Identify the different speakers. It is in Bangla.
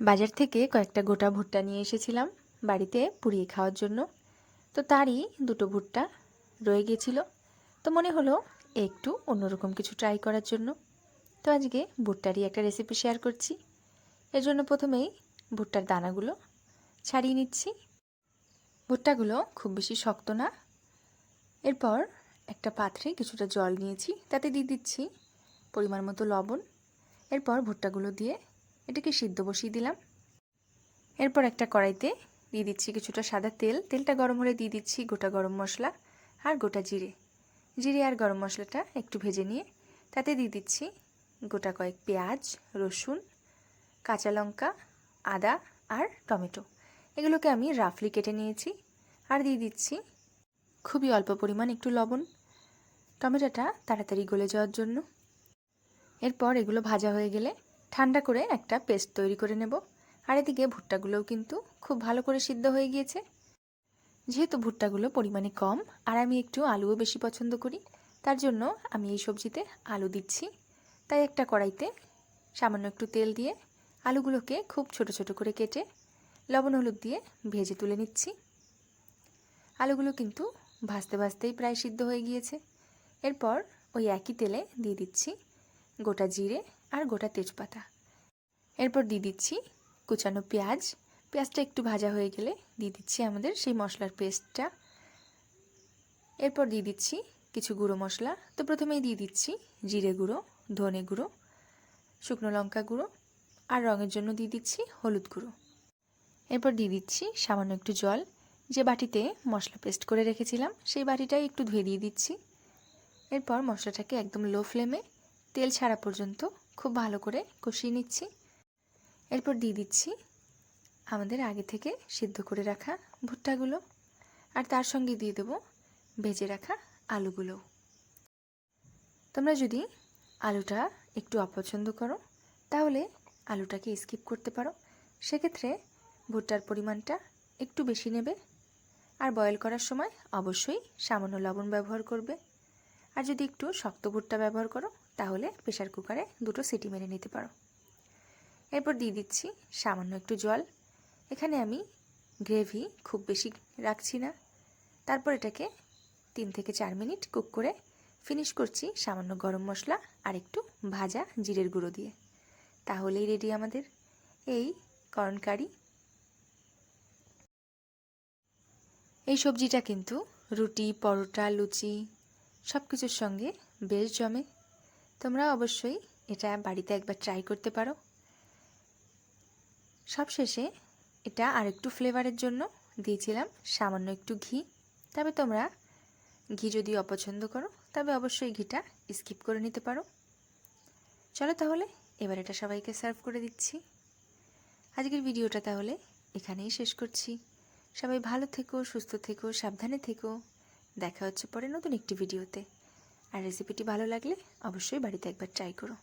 Speaker 1: বাজার থেকে কয়েকটা গোটা ভুট্টা নিয়ে এসেছিলাম বাড়িতে পুড়িয়ে খাওয়ার জন্য। তো তারই দুটো ভুট্টা রয়ে গিয়েছিল তো মনে হলো একটু অন্যরকম কিছু ট্রাই করার জন্য। তো আজকে ভুট্টারই একটা রেসিপি শেয়ার করছি। এর জন্য প্রথমেই ভুট্টার দানাগুলো ছাড়িয়ে নিচ্ছি। ভুট্টাগুলো খুব বেশি শক্ত না। এরপর একটা পাত্রে কিছুটা জল নিয়েছি, তাতে দিয়ে দিচ্ছি পরিমাণ মতো লবণ। এরপর ভুট্টাগুলো দিয়ে এটাকে সিদ্ধ বসিয়ে দিলাম। এরপর একটা কড়াইতে দিয়ে দিচ্ছি কিছুটা সাদা তেল। তেলটা গরম হলে দিয়ে দিচ্ছি গোটা গরম মশলা আর গোটা জিরে। জিরে আর গরম মশলাটা একটু ভেজে নিয়ে তাতে দিয়ে দিচ্ছি গোটা কয়েক পেঁয়াজ, রসুন, কাঁচা লঙ্কা, আদা আর টমেটো। এগুলোকে আমি রাফলি কেটে নিয়েছি আর দিয়ে দিচ্ছি খুবই অল্প পরিমাণ একটু লবণ। টমেটোটা তাড়াতাড়ি গলে যাওয়ার জন্য। এরপর এগুলো ভাজা হয়ে গেলে ঠান্ডা করে একটা পেস্ট তৈরি করে নেব। আর এদিকে ভুট্টাগুলোও কিন্তু খুব ভালো করে সিদ্ধ হয়ে গিয়েছে। যেহেতু ভুট্টাগুলো পরিমাণে কম, আর আমি একটু আলুও বেশি পছন্দ করি, তার জন্য আমি এই সবজিতে আলু দিচ্ছি। তাই একটা কড়াইতে সামান্য একটু তেল দিয়ে আলুগুলোকে খুব ছোট ছোট করে কেটে লবণ হলুদ দিয়ে ভেজে তুলে নিচ্ছি। আলুগুলো কিন্তু ভাজতে ভাজতেই প্রায় সিদ্ধ হয়ে গিয়েছে। এরপর ওই একই তেলে দিয়ে দিচ্ছি গোটা জিরে আর গোটা তেজপাতা। এরপর দিয়ে দিচ্ছি কুচানো পেঁয়াজ। পেঁয়াজটা একটু ভাজা হয়ে গেলে দিয়ে দিচ্ছি আমাদের সেই মশলার পেস্টটা। এরপর দিয়ে দিচ্ছি কিছু গুঁড়ো মশলা। তো প্রথমেই দিয়ে দিচ্ছি জিরে গুঁড়ো, ধনে গুঁড়ো, শুকনো লঙ্কা গুঁড়ো আর রঙের জন্য দিয়ে দিচ্ছি হলুদ গুঁড়ো। এরপর দিয়ে দিচ্ছি সামান্য একটু জল। যে বাটিতে মশলা পেস্ট করে রেখেছিলাম সেই বাটিটাই একটু ধুয়ে দিয়ে দিচ্ছি। এরপর মশলাটাকে একদম লো ফ্লেমে তেল ছাড়া পর্যন্ত খুব ভালো করে কষিয়ে নিচ্ছি। এরপর দিয়ে দিচ্ছি আমাদের আগে থেকে সিদ্ধ করে রাখা ভুট্টাগুলো। আর তার সঙ্গে দিয়ে দেবো ভেজে রাখা আলুগুলো। তোমরা যদি আলুটা একটু অপছন্দ করো, তাহলে আলুটাকে স্কিপ করতে পারো। সেক্ষেত্রে ভুট্টার পরিমাণটা একটু বেশি নেবে। আর বয়েল করার সময় অবশ্যই সামান্য লবণ ব্যবহার করবে। আর যদি একটু শক্ত ভুট্টা ব্যবহার করো, তাহলে প্রেশার কুকারে দুটো সিটি মেরে নিতে পারো। এরপর দিয়ে দিচ্ছি সামান্য একটু জল। এখানে আমি গ্রেভি খুব বেশি রাখছি না। তারপর এটাকে তিন থেকে চার মিনিট কুক করে ফিনিশ করছি সামান্য গরম মশলা আর একটু ভাজা জিরের গুঁড়ো দিয়ে। তাহলেই রেডি আমাদের। এই করন কারি এই সবজিটা কিন্তু রুটি, পরোটা, লুচি সব কিছুর সঙ্গে বেশ জমে। তোমরা অবশ্যই এটা বাড়িতে একবার ট্রাই করতে পারো। সবশেষে এটা আরেকটু ফ্লেভারের জন্য দিয়েছিলাম সামান্য একটু ঘি। তবে তোমরা ঘি যদি অপছন্দ করো, তবে অবশ্যই ঘিটা স্কিপ করে নিতে পারো। চলো তাহলে, এবার এটা সবাইকে সার্ভ করে দিচ্ছি। আজকের ভিডিওটা তাহলে এখানেই শেষ করছি। সবাই ভালো থেকো, সুস্থ থেকো, সাবধানে থেকো। দেখা হচ্ছে পরে নতুন একটি ভিডিওতে। আর রেসিপিটি ভালো লাগলে অবশ্যই বাড়িতে একবার ট্রাই করো।